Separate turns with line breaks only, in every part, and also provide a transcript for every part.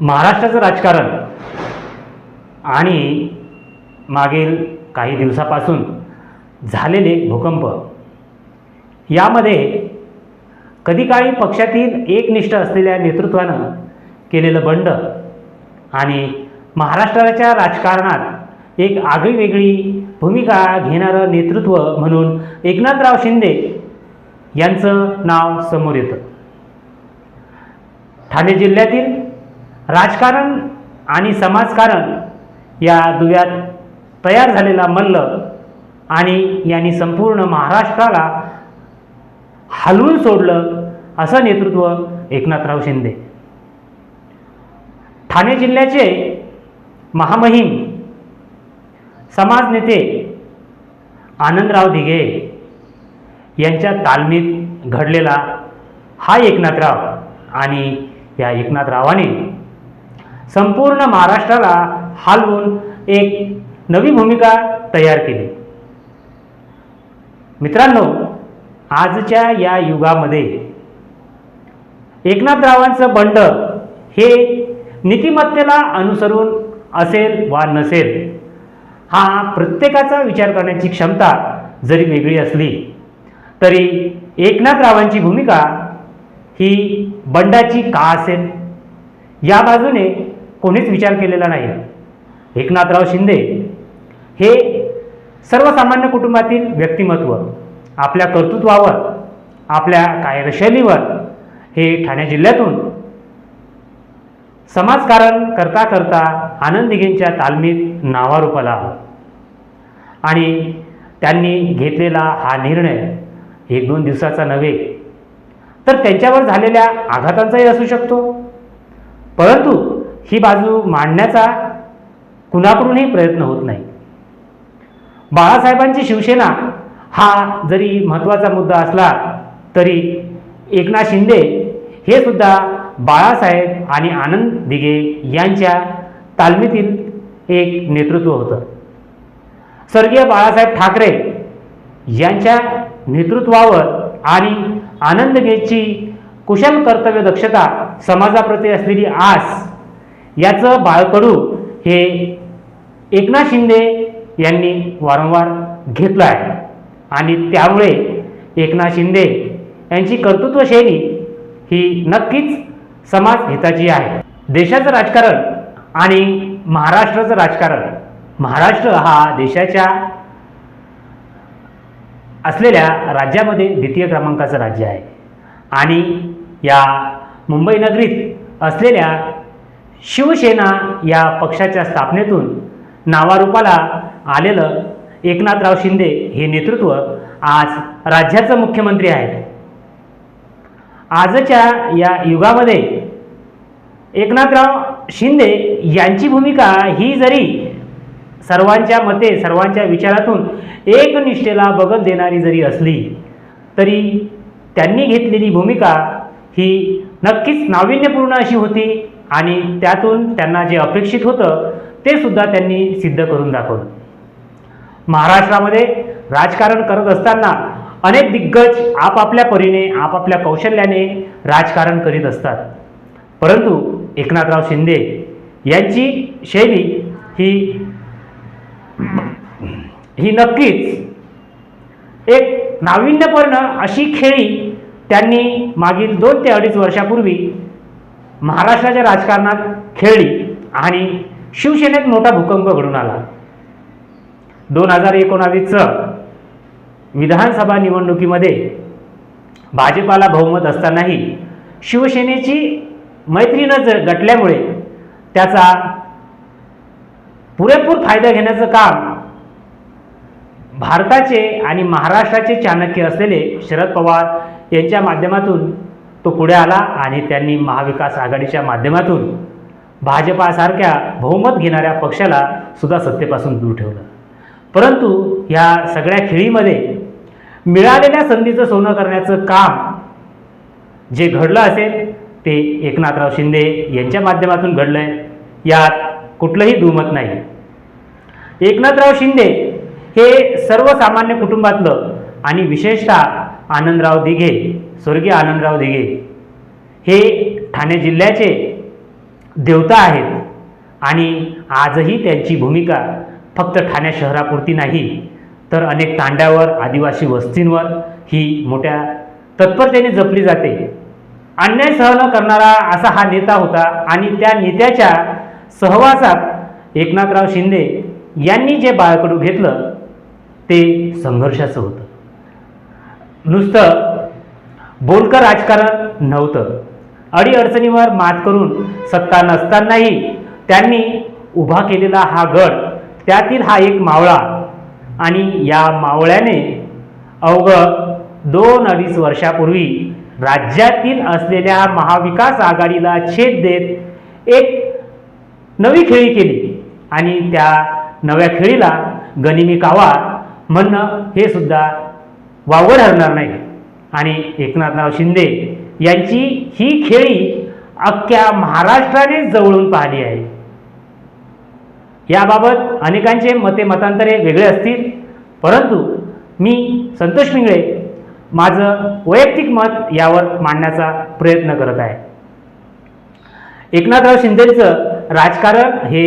महाराष्ट्राचं राजकारण आणि मागील काही दिवसापासून झालेले भूकंप यामध्ये कधी काळी पक्षातील एकनिष्ठ असलेल्या नेतृत्वानं केलेलं बंड आणि महाराष्ट्राच्या राजकारणात एक आगळीवेगळी भूमिका घेणारं नेतृत्व म्हणून एकनाथराव शिंदे यांचं नाव समोर येतं. ठाणे जिल्ह्यातील राजकारण आणि समाजकारण या दुव्यात तयार झालेला मल्ल आणि यांनी संपूर्ण महाराष्ट्राला हलवून सोडलं असं नेतृत्व एकनाथराव शिंदे. ठाणे जिल्ह्याचे महामहिम समाज नेते आनंदराव दिघे यांच्या तालमीत घडलेला हा एकनाथराव आणि या एकनाथरावाने संपूर्ण महाराष्ट्राला हालवून एक नवी भूमिका तयार केली. मित्रांनो आजच्या या युगामध्ये एकनाथरावांचं बंड हे नीतिमत्तेला अनुसरून असेल वा नसेल हा प्रत्येकाचा विचार करण्याची क्षमता जरी वेगळी असली तरी एकनाथरावांची भूमिका ही बंडाची का असेल? या बाजूने कोणीच विचार केलेला नाही. एकनाथराव शिंदे हे सर्वसामान्य कुटुंबातील व्यक्तिमत्व आपल्या कर्तृत्वावर आपल्या कार्यशैलीवर हे ठाणे जिल्ह्यातून समाजकारण करता करता आनंद तालमीत नावारूपाला आणि त्यांनी घेतलेला हा निर्णय एक दोन दिवसाचा नव्हे तर त्यांच्यावर झालेल्या आघातांचाही असू शकतो. परंतु ही बाजू मांडण्याचा कुणाकडूनही प्रयत्न होत नाही. बाळासाहेबांची शिवसेना हा जरी महत्त्वाचा मुद्दा असला तरी एकनाथ शिंदे हे सुद्धा बाळासाहेब आणि आनंद दिघे यांच्या तालमीतील एक नेतृत्व होतं. स्वर्गीय बाळासाहेब ठाकरे यांच्या नेतृत्वावर आणि आनंद कुशल कर्तव्य दक्षता समाजाप्रती असलेली आस याचं बाळकडू हे एकनाथ शिंदे यांनी वारंवार घेतलं आहे. आणि त्यामुळे एकनाथ शिंदे यांची कर्तृत्वशैली ही नक्कीच समाज हिताची आहे. देशाचं राजकारण आणि महाराष्ट्राचं राजकारण. महाराष्ट्र हा देशाच्या असलेल्या राज्यामध्ये द्वितीय क्रमांकाचं राज्य आहे. आणि या मुंबई नगरीत असलेल्या शिवसेना या पक्षाच्या स्थापनेतून नावारूपाला आलेलं एकनाथराव शिंदे हे नेतृत्व आज राज्याचं मुख्यमंत्री आहे आजच्या या युगामध्ये एकनाथराव शिंदे यांची भूमिका ही जरी सर्वांच्या मते सर्वांच्या विचारातून एकनिष्ठेला बगल देणारी जरी असली तरी त्यांनी घेतलेली भूमिका ही नक्कीच नाविन्यपूर्ण अशी होती. आणि त्यातून त्यांना जे अपेक्षित होतं ते सुद्धा त्यांनी सिद्ध करून दाखवलं. महाराष्ट्रामध्ये राजकारण करत असताना अनेक दिग्गज आपापल्या परीने आपापल्या कौशल्याने राजकारण करीत असतात. परंतु एकनाथराव शिंदे यांची शैली ही ही नक्कीच एक नाविन्यपूर्ण अशी खेळी त्यांनी मागील दोन ते अडीच वर्षापूर्वी महाराष्ट्राच्या राजकारणात खेळली आणि शिवसेनेत मोठा भूकंप घडून आला. दोन हजार एकोणावीसचं विधानसभा निवडणुकीमध्ये भाजपाला बहुमत असतानाही शिवसेनेची मैत्रीनं ज गटल्यामुळे त्याचा पुरेपूर फायदा घेण्याचं काम भारताचे आणि महाराष्ट्राचे चाणक्य असलेले शरद पवार यांच्या माध्यमातून तो पुढे आला आणि त्यांनी महाविकास आघाडीच्या माध्यमातून भाजपासारख्या बहुमत घेणाऱ्या पक्षाला सुद्धा सत्तेपासून दूर ठेवलं. परंतु ह्या सगळ्या खेळीमध्ये मिळालेल्या संधीचं सोनं करण्याचं काम जे घडलं असेल ते एकनाथराव शिंदे यांच्या माध्यमातून घडलं आहे यात कुठलंही दुमत नाही. एकनाथराव शिंदे हे सर्वसामान्य कुटुंबातलं आणि विशेषतः आनंदराव दिघे स्वर्गीय आनंदराव दिघे. हे ठाणे जिल्ह्याचे देवता आहेत आणि आजही त्यांची भूमिका फक्त ठाणे शहरापुरती नाही तर अनेक तांड्यावर आदिवासी वस्तींवर ही मोठ्या तत्परतेने जपली जाते. अन्याय सहन करणारा असा हा नेता होता आणि त्या नेत्याच्या सहवासात एकनाथराव शिंदे यांनी जे बाळकडू घेतलं ते संघर्षाचं होतं. नुसतं बोलकर राजकारण नव्हतं. अडीअडचणीवर मात करून सत्ता नसतानाही त्यांनी उभा केलेला हा गड त्यातील हा एक मावळा आणि या मावळ्याने अवघं दोन अडीच वर्षापूर्वी राज्यातील असलेल्या महाविकास आघाडीला छेद देत एक नवी खेळी केली आणि त्या नव्या खेळीला गनिमी कावा म्हणणं हे सुद्धा वावगड हरणार नाही. आणि एकनाथराव शिंदे यांची ही खेळी अख्ख्या महाराष्ट्राने जवळून पाहिली आहे. याबाबत अनेकांचे मते मतांतरे वेगळे असतील परंतु मी संतोष पिंगळे माझं वैयक्तिक मत यावर मांडण्याचा प्रयत्न करत आहे. एकनाथराव शिंदेचं राजकारण हे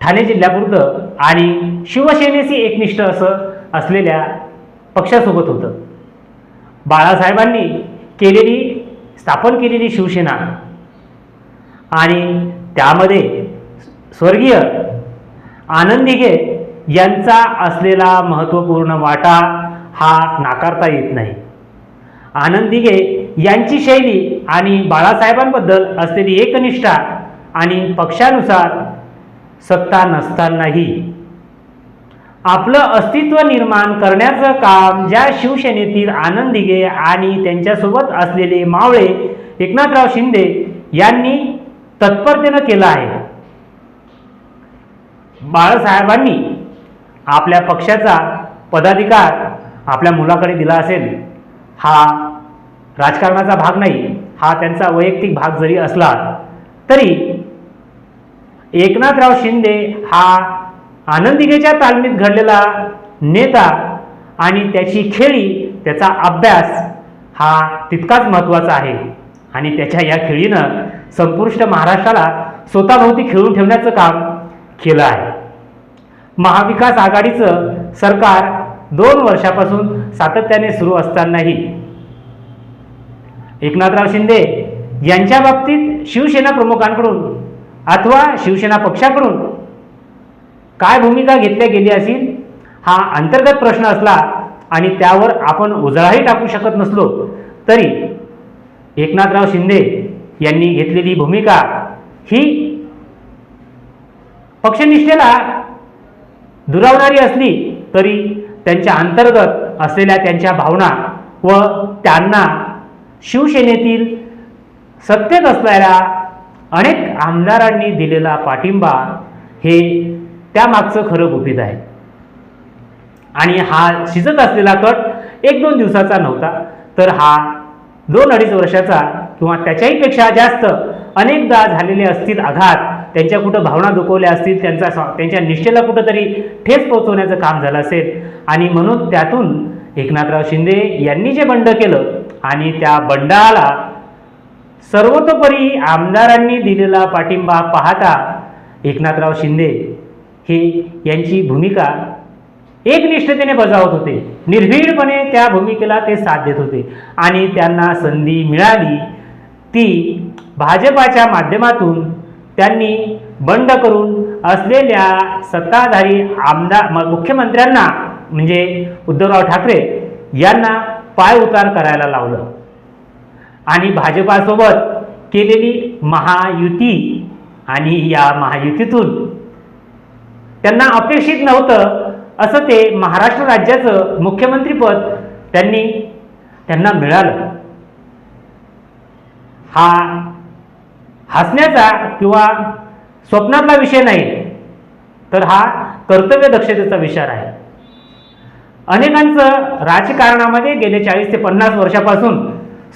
ठाणे जिल्ह्यापुरतं आणि शिवसेनेशी एकनिष्ठ असं असलेल्या पक्षासोबत होतं. बाळासाहेबांनी केलेली स्थापन केलेली शिवसेना आणि त्यामध्ये स्वर्गीय आनंदिगे यांचा असलेला महत्त्वपूर्ण वाटा हा नाकारता येत नाही. आनंदिगे यांची शैली आणि बाळासाहेबांबद्दल असलेली एकनिष्ठा आणि पक्षानुसार सत्ता नसतानाही आपलं अस्तित्व निर्माण करण्याचं काम ज्या शिवसेनेतील आनंद दिघे आणि त्यांच्यासोबत असलेले मावळे एकनाथराव शिंदे यांनी तत्परतेनं केलं आहे. बाळासाहेबांनी आपल्या पक्षाचा पदाधिकार आपल्या मुलाकडे दिला असेल हा राजकारणाचा भाग नाही हा त्यांचा वैयक्तिक भाग जरी असला तरी एकनाथराव शिंदे हा आनंदिकेच्या तालमीत घडलेला नेता आणि त्याची खेळी त्याचा अभ्यास हा तितकाच महत्त्वाचा आहे. आणि त्याच्या या खेळीनं संपुष्ट महाराष्ट्राला स्वतःभोवती खेळून ठेवण्याचं काम केलं आहे. महाविकास आघाडीचं सरकार दोन वर्षापासून सातत्याने सुरू असतानाही एकनाथराव शिंदे यांच्या बाबतीत शिवसेना प्रमुखांकडून अथवा शिवसेना पक्षाकडून काय भूमिका घेतल्या गेली असेल? हा अंतर्गत प्रश्न असला आणि त्यावर आपण उजळाही टाकू शकत नसलो तरी एकनाथराव शिंदे यांनी घेतलेली भूमिका ही पक्षनिष्ठेला दुरावणारी असली तरी त्यांच्या अंतर्गत असलेल्या त्यांच्या भावना व त्यांना शिवसेनेतील सत्तेत असलेल्या अनेक आमदारांनी दिलेला पाठिंबा हे त्यामागचं खरं गुपित आहे. आणि हा शिजत असलेला कट एक दोन दिवसाचा नव्हता तर हा दोन अडीच वर्षाचा किंवा त्याच्याही पेक्षा जास्त अनेकदा झालेले असतील आघात त्यांच्या कुठं भावना दुखवल्या असतील त्यांचा त्यांच्या निष्ठेला कुठंतरी ठेस पोहोचवण्याचं काम झालं असेल. आणि म्हणून त्यातून एकनाथराव शिंदे यांनी जे बंड केलं आणि त्या बंडाला सर्वतोपरी आमदारांनी दिलेला पाठिंबा पाहता एकनाथराव शिंदे हे यांची भूमिका एकनिष्ठतेने बजावत होते. निर्भीडपणे त्या भूमिकेला ते साथ देत होते. आणि त्यांना संधी मिळाली ती भाजपाच्या माध्यमातून त्यांनी बंड करून असलेल्या सत्ताधारी आमदार म- मुख्यमंत्र्यांना म्हणजे उद्धवराव ठाकरे यांना पाय उतार करायला लावलं. आणि भाजपासोबत केलेली महायुती आणि या महायुतीतून त्यांना अपेक्षित नव्हतं. असं ते महाराष्ट्र राज्याचं मुख्यमंत्रीपद त्यांनी त्यांना मिळालं. हा हसण्याचा किंवा स्वप्नातला विषय नाही तर हा कर्तव्य दक्षतेचा विचार आहे. अनेकांचं राजकारणामध्ये गेले चाळीस ते पन्नास वर्षापासून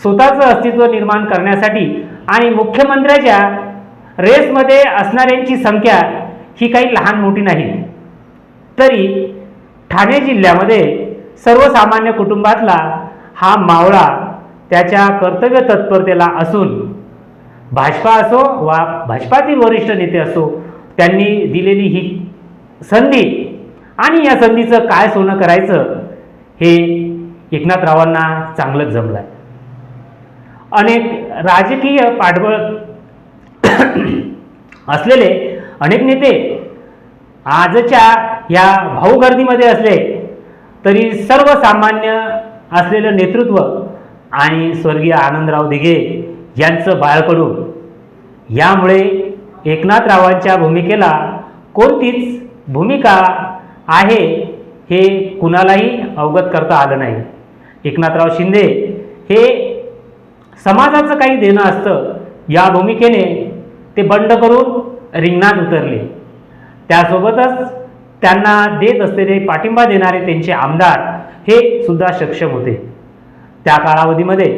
स्वतःचं अस्तित्व निर्माण करण्यासाठी आणि मुख्यमंत्र्याच्या रेसमध्ये असणाऱ्यांची संख्या ही काही लहान मोठी नाही. तरी ठाणे जिल्ह्यामध्ये सर्वसामान्य कुटुंबातला हा मावळा त्याच्या कर्तव्य तत्परतेला असून भाजपा असो वा भाजपातील वरिष्ठ नेते असो त्यांनी दिलेली ही संधी आणि या संधीचं काय सोनं करायचं हे एकनाथरावांना चांगलंच जमलं आहे अनेक राजकीय पाठबळ असलेले अनेक नेते आजच्या या भाऊगर्दीमध्ये असले तरी सर्वसामान्य असलेलं नेतृत्व आणि स्वर्गीय आनंदराव दिघे यांचं बाळकडू. यामुळे एकनाथरावांच्या भूमिकेला कोणतीच भूमिका आहे हे कुणालाही अवगत करता आलं नाही. एकनाथराव शिंदे हे समाजाचं काही देणं असतं या भूमिकेने ते बंड करून रिंगणात उतरले. त्यासोबतच त्यांना देत असलेले पाठिंबा देणारे त्यांचे आमदार हे सुद्धा सक्षम होते. त्या कालावधीमध्ये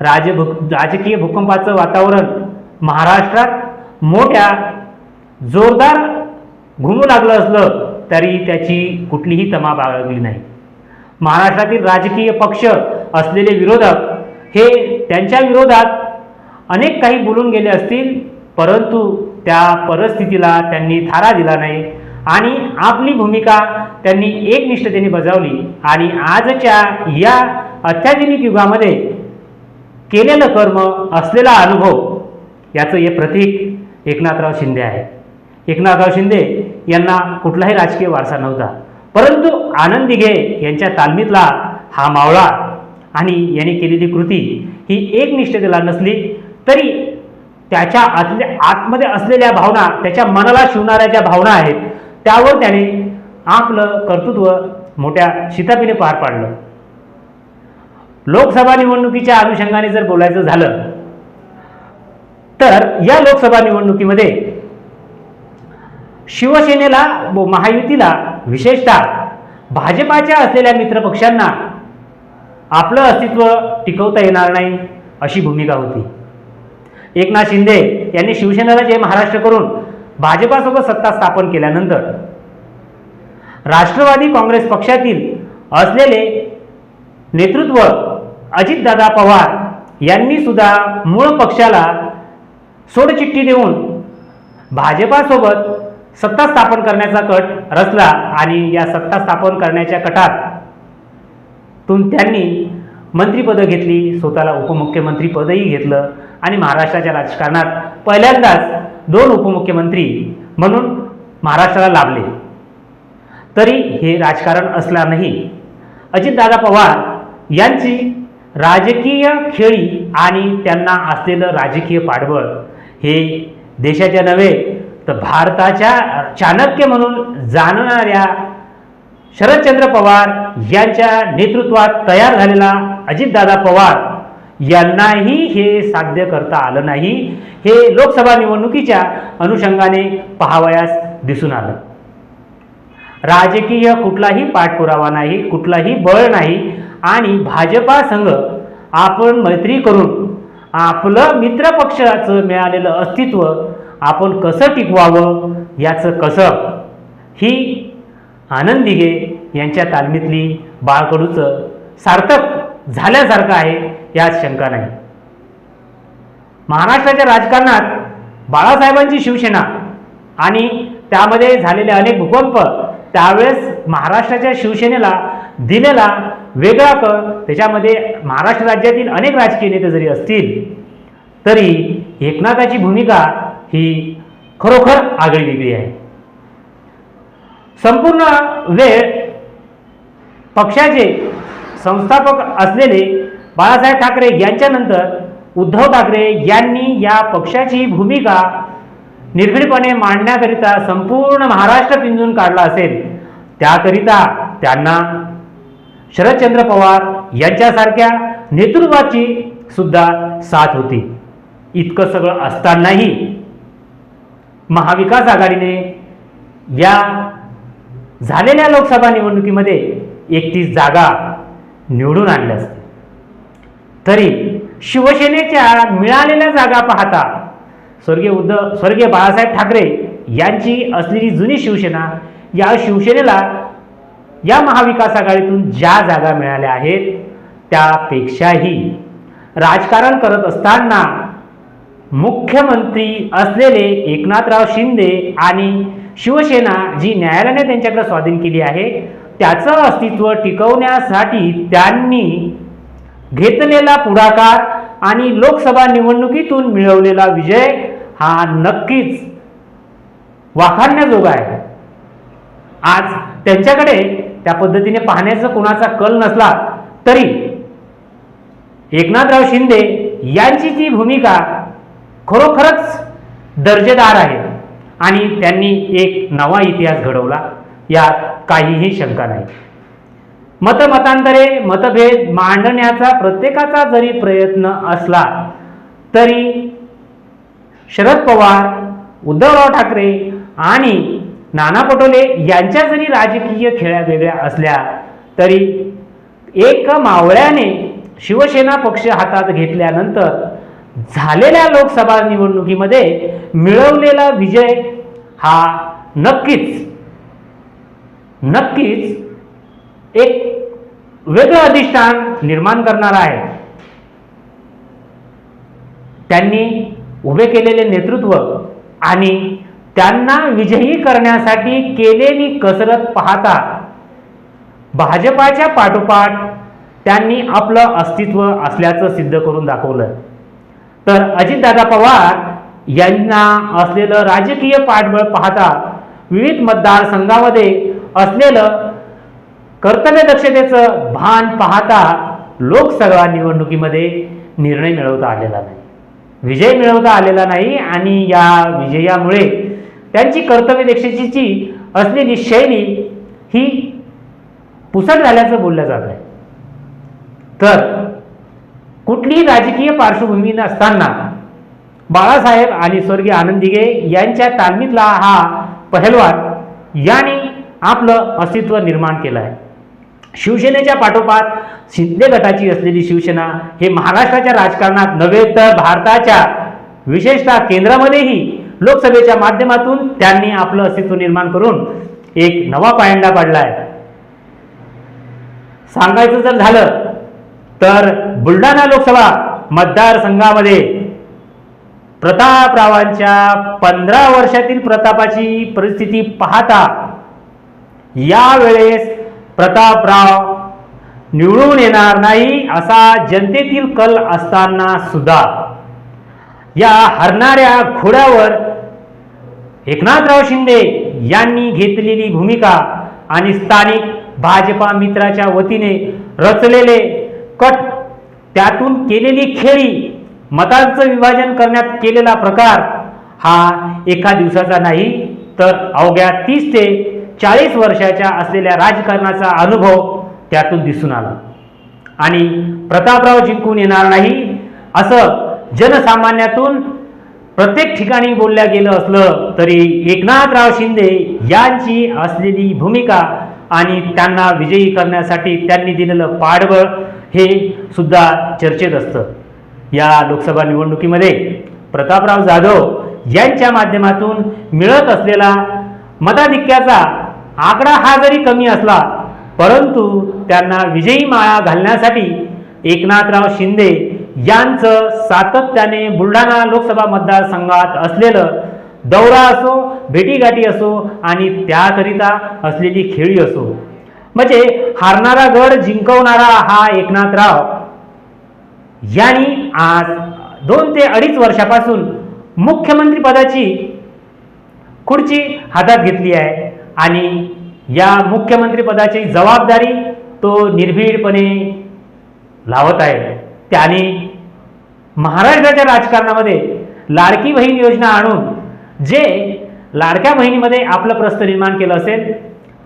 राजभू राजकीय भूकंपाचं वातावरण महाराष्ट्रात मोठ्या जोरदार घुमू लागलं असलं तरी त्याची कुठलीही तमा बाळगली नाही. महाराष्ट्रातील राजकीय पक्ष असलेले विरोधक हे त्यांच्या विरोधात अनेक काही बोलून गेले असतील परंतु त्या परिस्थितीला त्यांनी थारा दिला नाही. आणि आपली भूमिका त्यांनी एकनिष्ठतेने बजावली. आणि आजच्या या अत्याधुनिक युगामध्ये केलेलं कर्म असलेला अनुभव याचं हे प्रतीक एकनाथराव शिंदे आहे एकनाथराव शिंदे यांना कुठलाही राजकीय वारसा नव्हता. परंतु आनंद दिघे यांच्या तालमीतला हा मावळा आणि यांनी केलेली कृती ही एकनिष्ठतेला नसली तरी त्याच्या आतल्या आतमध्ये असलेल्या भावना त्याच्या मनाला शिवणाऱ्या ज्या भावना आहेत त्यावर त्याने आपलं कर्तृत्व मोठ्या शितापीने पार पाडलं. लोकसभा निवडणुकीच्या अनुषंगाने जर बोलायचं झालं तर या लोकसभा निवडणुकीमध्ये शिवसेनेला व महायुतीला विशेषतः भाजपाच्या असलेल्या मित्रपक्षांना आपलं अस्तित्व टिकवता येणार नाही अशी भूमिका होती. एकनाथ शिंदे यांनी शिवसेनेला जे महाराष्ट्र करून भाजपासोबत सत्ता स्थापन केल्यानंतर राष्ट्रवादी काँग्रेस पक्षातील असलेले नेतृत्व अजितदादा पवार यांनी सुद्धा मूळ पक्षाला सोडचिठ्ठी देऊन भाजपासोबत सत्ता स्थापन करण्याचा कट रचला आणि या सत्ता स्थापन करण्याच्या कटात तून त्यांनी मंत्रिपदं घेतली स्वतःला उपमुख्यमंत्रीपदही घेतलं. आणि महाराष्ट्राच्या राजकारणात पहिल्यांदाच दोन उपमुख्यमंत्री म्हणून महाराष्ट्राला लाभले. तरी हे राजकारण असला नाही. अजितदादा पवार यांची राजकीय खेळी आणि त्यांना असलेलं राजकीय पाठबळ हे देशाच्या नव्हे तर भारताच्या चाणक्य म्हणून जाणणाऱ्या शरदचंद्र पवार यांच्या नेतृत्वात तयार झालेला अजितदादा पवार यांनाही हे साध्य करता आलं नाही. हे लोकसभा निवडणुकीच्या अनुषंगाने पाहावयास दिसून आलं. राजकीय कुठलाही पाठपुरावा नाही कुठलाही बळ नाही आणि भाजपा संघ आपण मैत्री करून आपलं मित्रपक्षाचं मिळालेलं अस्तित्व आपण कसं टिकवावं याचं कसं? ही आनंद दिघे यांच्या तालमीतली बाळकडूचं सार्थक झाल्यासारखं आहे. यात शंका नाही. महाराष्ट्राच्या राजकारणात बाळासाहेबांची शिवसेना आणि त्यामध्ये झालेले अनेक भूकंप त्यावेळेस महाराष्ट्राच्या शिवसेनेला दिलेला वेगळा कळ त्याच्यामध्ये महाराष्ट्र राज्यातील अनेक राजकीय नेते जरी असतील तरी एकनाथाची भूमिका ही खरोखर आगळी वेगळी आहे. संपूर्ण वेळ पक्षाचे संस्थापक असलेले बाळासाहेब ठाकरे यांच्यानंतर उद्धव ठाकरे यांनी या पक्षाची भूमिका निर्भीडपणे मांडण्याकरिता संपूर्ण महाराष्ट्र पिंजून काढला असेल. त्याकरिता त्यांना शरदचंद्र पवार यांच्यासारख्या नेतृत्वाची सुद्धा साथ होती. इतकं सगळं असतानाही महाविकास आघाडीने या झालेल्या लोकसभा निवडणुकीमध्ये एकतीस जागा निवडून आणल्या असतील. तरी शिवसेनेच्या मिळालेल्या जागा पाहता स्वर्गीय उद्धव स्वर्गीय बाळासाहेब ठाकरे यांची असलेली जुनी शिवसेना या शिवसेनेला या महाविकास आघाडीतून ज्या जागा मिळाल्या आहेत त्यापेक्षाही राजकारण करत असताना मुख्यमंत्री असलेले एकनाथराव शिंदे आणि शिवसेना जी न्यायालयाने त्यांच्याकडे स्वाधीन केली आहे त्याचं अस्तित्व टिकवण्यासाठी त्यांनी घेतलेला पुढाकार आणि लोकसभा निवडणुकीतून मिळवलेला विजय हा नक्कीच वाखाणण्याजोगा आहे. आज त्यांच्याकडे त्या पद्धतीने पाहण्याचा कोणाचा कल नसला तरी एकनाथराव शिंदे यांची ती भूमिका खरोखरच दर्जेदार आहे आणि त्यांनी एक नवा इतिहास घडवला यात काहीही शंका नाही. मतमतांतरे मतभेद मांडण्याचा प्रत्येकाचा जरी प्रयत्न असला तरी शरद पवार उद्धवराव ठाकरे आणि नाना पटोले यांच्या जरी राजकीय खेळ्या वेगळ्या असल्या तरी एक मावळ्याने शिवसेना पक्ष हातात घेतल्यानंतर झालेल्या लोकसभा निवडणुकीमध्ये मिळवलेला विजय हा नक्कीच नक्कीच एक वेगळं अधिष्ठान निर्माण करणार आहे. त्यांनी उभे केलेले नेतृत्व आणि त्यांना विजयी करण्यासाठी केलेली कसरत पाहता भाजपाच्या पाठोपाठ त्यांनी आपलं अस्तित्व असल्याचं सिद्ध करून दाखवलं. तर अजितदादा पवार यांना असलेलं राजकीय पाठबळ पाहता विविध मतदारसंघामध्ये असलेलं कर्तव्य दक्षतेचं भान पाहता लोकसभा निवडणुकीमध्ये निर्णय मिळवता आलेला नाही. विजय मिळवता आलेला नाही आणि या विजयामुळे त्यांची कर्तव्य दक्षतेची असलेली शैली ही पुसट झाल्याचं बोललं जात आहे. तर कुठलीही राजकीय पार्श्वभूमी नसताना बाळासाहेब आणि स्वर्गीय आनंदिगे यांच्या तालमीतला हा पहलवान यांनी आपलं अस्तित्व निर्माण केलं आहे. शिवसेनेच्या पाठोपाठ शिंदे गटाची असलेली शिवसेना हे महाराष्ट्राच्या राजकारणात नव्हे तर भारताच्या विशेषतः केंद्रामध्येही लोकसभेच्या माध्यमातून त्यांनी आपलं अस्तित्व निर्माण करून एक नवा पायंडा पाडला आहे सांगायचं जर झालं तर बुलढाणा लोकसभा मतदारसंघामध्ये प्रतापरावांच्या पंधरा वर्षातील प्रतापाची परिस्थिती पाहता यावेळेस प्रतापराव निवडून येणार नाही असा जनतेतील कल असताना सुद्धा या हरणाऱ्या घोड्यावर एकनाथराव शिंदे यांनी घेतलेली भूमिका आणि स्थानिक भाजपा मित्राच्या वतीने रचलेले कट त्यातून केलेली खेळी मतांचं विभाजन करण्यात केलेला प्रकार हा एका दिवसाचा नाही तर अवघ्या तीस ते चाळीस वर्षाच्या असलेल्या राजकारणाचा अनुभव त्यातून दिसून आला. आणि प्रतापराव जिंकून येणार नाही असं जनसामान्यातून प्रत्येक ठिकाणी बोलल्या गेलं असलं तरी एकनाथराव शिंदे यांची असलेली भूमिका आणि त्यांना विजयी करण्यासाठी त्यांनी दिलेलं पाठबळ हे सुद्धा चर्चेत असतं. या लोकसभा निवडणुकीमध्ये प्रतापराव जाधव यांच्या माध्यमातून मिळत असलेला मताधिक्याचा आकडा हा जरी कमी असला परंतु त्यांना विजयी माळा घालण्यासाठी एकनाथराव शिंदे यांचं सातत्याने बुलढाणा लोकसभा मतदारसंघात असलेलं दौरा असो भेटीगाठी असो आणि त्याकरिता असलेली खेळी असो. म्हणजे हारणारा गड जिंकवणारा हा एकनाथराव यांनी आज दोन ते अडीच वर्षापासून मुख्यमंत्री पदाची खुर्ची हातात घेतली आहे. आणि या मुख्यमंत्रीपदाची जबाबदारी तो निर्भीडपणे लावत आहे. त्याने महाराष्ट्राच्या राजकारणामध्ये लाडकी बहीण योजना आणून जे लाडक्या बहिणीमध्ये आपलं प्रस्थ निर्माण केलं असेल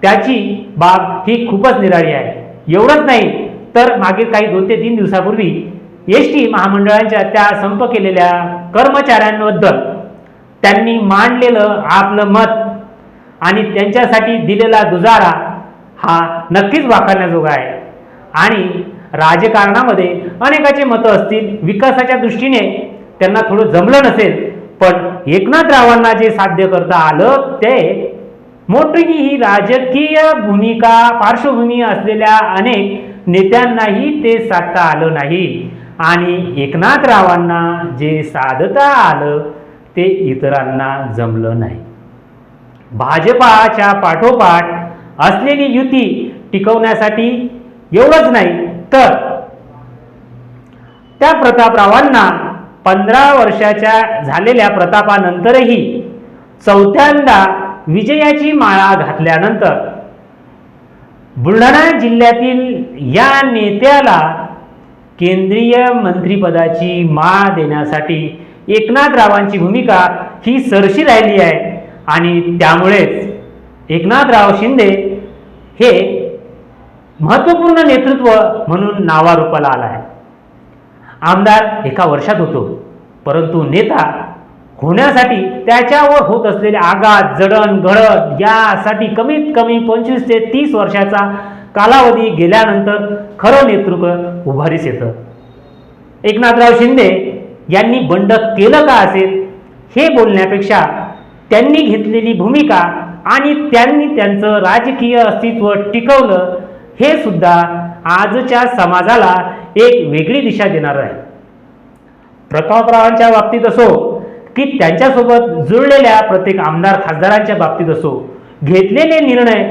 त्याची बाब ही खूपच निराळी आहे. एवढंच नाही तर मागील काही दोन ते तीन दिवसापूर्वी एस टी महामंडळांच्या त्या संप केलेल्या कर्मचाऱ्यांबद्दल त्यांनी मांडलेलं आपलं मत आणि त्यांच्यासाठी दिलेला दुजारा हा नक्कीच वाकारण्याजोगा आहे. आणि राजकारणामध्ये अनेकाचे मतं असतील विकासाच्या दृष्टीने त्यांना थोडं जमलं नसेल पण एकनाथरावांना जे साध्य करता आलं ते मोठी ही राजकीय भूमिका पार्श्वभूमी असलेल्या अनेक नेत्यांनाही ते साधता आलं नाही. आणि एकनाथरावांना जे साधता आलं ते इतरांना जमलं नाही. भाजपाच्या पाठोपाठ असलेली युती टिकवण्यासाठी एवढंच नाही. तर त्या प्रतापरावांना पंधरा वर्षाच्या झालेल्या प्रतापानंतरही चौथ्यांदा विजयाची माळा घातल्यानंतर बुलढाणा जिल्ह्यातील या नेत्याला केंद्रीय मंत्रिपदाची माळ देण्यासाठी एकनाथरावांची भूमिका ही सरशी राहिली आहे. आणि त्यामुळेच एकनाथराव शिंदे हे महत्त्वपूर्ण नेतृत्व म्हणून नावारूपाला आला आहे. आमदार एका वर्षात होतो परंतु नेता होण्यासाठी त्याच्यावर होत असलेले आघात जडण घडत यासाठी कमीत कमी पंचवीस ते तीस वर्षाचा कालावधी गेल्यानंतर खरं नेतृत्व उभारीस येतं. एकनाथराव शिंदे यांनी बंड केलं का असेल हे बोलण्यापेक्षा त्यांनी घेतलेली भूमिका आणि त्यांनी त्यांचं राजकीय अस्तित्व टिकवलं हे सुद्धा आजच्या समाजाला एक वेगळी दिशा देणार आहे. प्रतापरावांच्या बाबतीत असो की त्यांच्यासोबत जुळलेल्या प्रत्येक आमदार खासदारांच्या बाबतीत असो घेतलेले निर्णय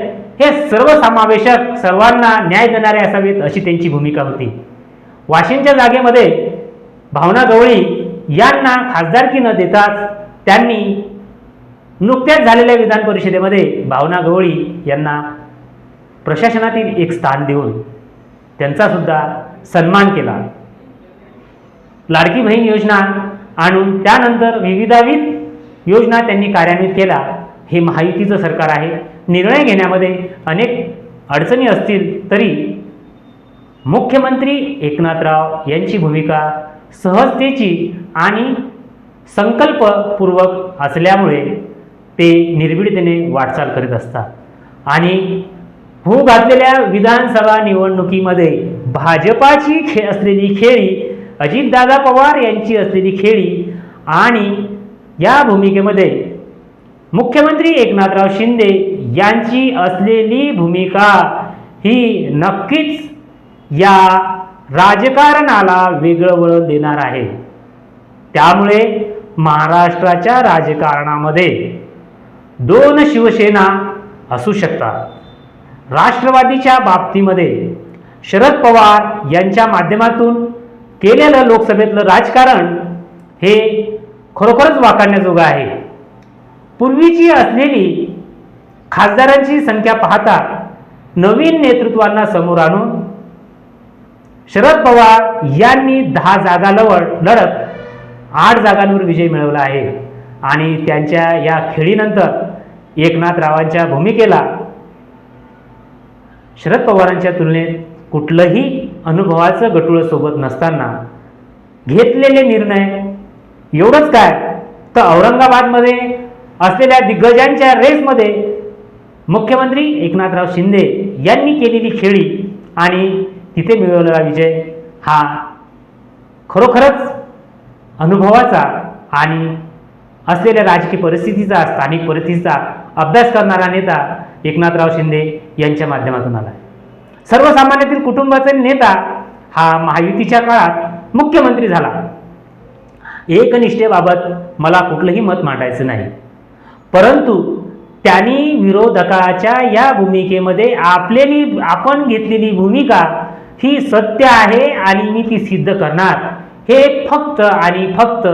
हे सर्वसमावेशक सर्वांना न्याय देणारे असावेत अशी त्यांची भूमिका होती. वाशिमच्या जागेमध्ये भावना गवळी यांना खासदारकी न देताच त्यांनी नुकत्याच झालेल्या विधान परिषदेमध्ये भावना गवळी यांना प्रशासनातील एक स्थान देऊन त्यांचा सुद्धा सन्मान केला. लाडकी बहीण योजना आणून त्यानंतर विविधाविध योजना त्यांनी कार्यान्वित केला. हे महायुतीचं सरकार आहे. निर्णय घेण्यामध्ये अनेक अडचणी असतील तरी मुख्यमंत्री एकनाथराव यांची भूमिका सहजतेची आणि संकल्पपूर्वक असल्यामुळे ते निर्भीडतेने वाटचाल करीत असतात. आणि हो घातलेल्या विधानसभा निवडणुकीमध्ये भाजपाची खे असलेली खेळी अजितदादा पवार यांची असलेली खेळी आणि या भूमिकेमध्ये मुख्यमंत्री एकनाथराव शिंदे यांची असलेली भूमिका ही नक्कीच या राजकारणाला वेगळं वळण देणार आहे. त्यामुळे महाराष्ट्राच्या राजकारणामध्ये दोन शिवसेना असू शकतात. राष्ट्रवादीच्या बाबतीमध्ये शरद पवार यांच्या माध्यमातून केलेलं लोकसभेतलं राजकारण हे खरोखरच वाकारण्याजोगं आहे. पूर्वीची असलेली खासदारांची संख्या पाहता नवीन नेतृत्वांना समोर आणून शरद पवार यांनी दहा जागा लवड लढत आठ जागांवर विजय मिळवला आहे. आणि त्यांच्या या खेळीनंतर एकनाथरावांच्या भूमिकेला शरद पवारांच्या तुलनेत कुठलंही अनुभवाचं गटुळं सोबत नसताना घेतलेले निर्णय एवढंच काय? तर औरंगाबादमध्ये असलेल्या दिग्गजांच्या रेसमध्ये मुख्यमंत्री एकनाथराव शिंदे यांनी केलेली खेळी आणि तिथे मिळवलेला विजय हा खरोखरच अनुभवाचा आणि असलेल्या राजकीय परिस्थितीचा स्थानिक परिस्थितीचा अभ्यास करणारा नेता एकनाथराव शिंदे यांच्या माध्यमातून आला. सर्वसामान्यातील कुटुंबाचा नेता हा महायुतीच्या काळात मुख्यमंत्री झाला. एकनिष्ठेबाबत मला कुठलंही मत मांडायचं नाही. परंतु त्यांनी विरोधकाच्या या भूमिकेमध्ये आपलेली आपण घेतलेली भूमिका ही सत्य आहे आणि मी ती सिद्ध करणार. हे फक्त आणि फक्त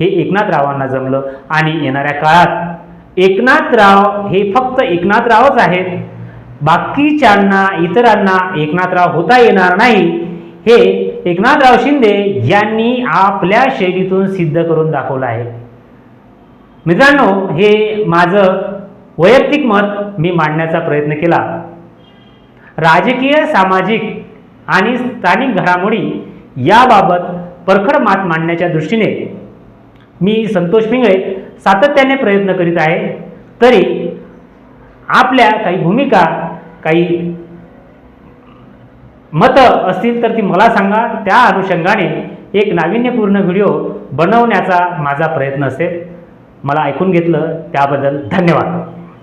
हे एकनाथरावांना जमलं. आणि येणाऱ्या काळात एकनाथराव हे फक्त एकनाथरावच आहेत. बाकीच्यांना इतरांना एकनाथराव होता येणार नाही. हे एकनाथराव शिंदे यांनी आपल्या शैलीतून सिद्ध करून दाखवलं आहे. मित्रांनो हे माझं वैयक्तिक मत मी मांडण्याचा प्रयत्न केला. राजकीय सामाजिक आणि स्थानिक घडामोडी याबाबत परखड मात मांडण्याच्या दृष्टीने मी संतोष पिंगळे सातत्याने प्रयत्न करीत आहे. तरी आपल्या काही भूमिका काही मतं असतील तर ती मला सांगा. त्या अनुषंगाने एक नाविन्यपूर्ण व्हिडिओ बनवण्याचा माझा प्रयत्न असेल. मला ऐकून घेतलं त्याबद्दल धन्यवाद.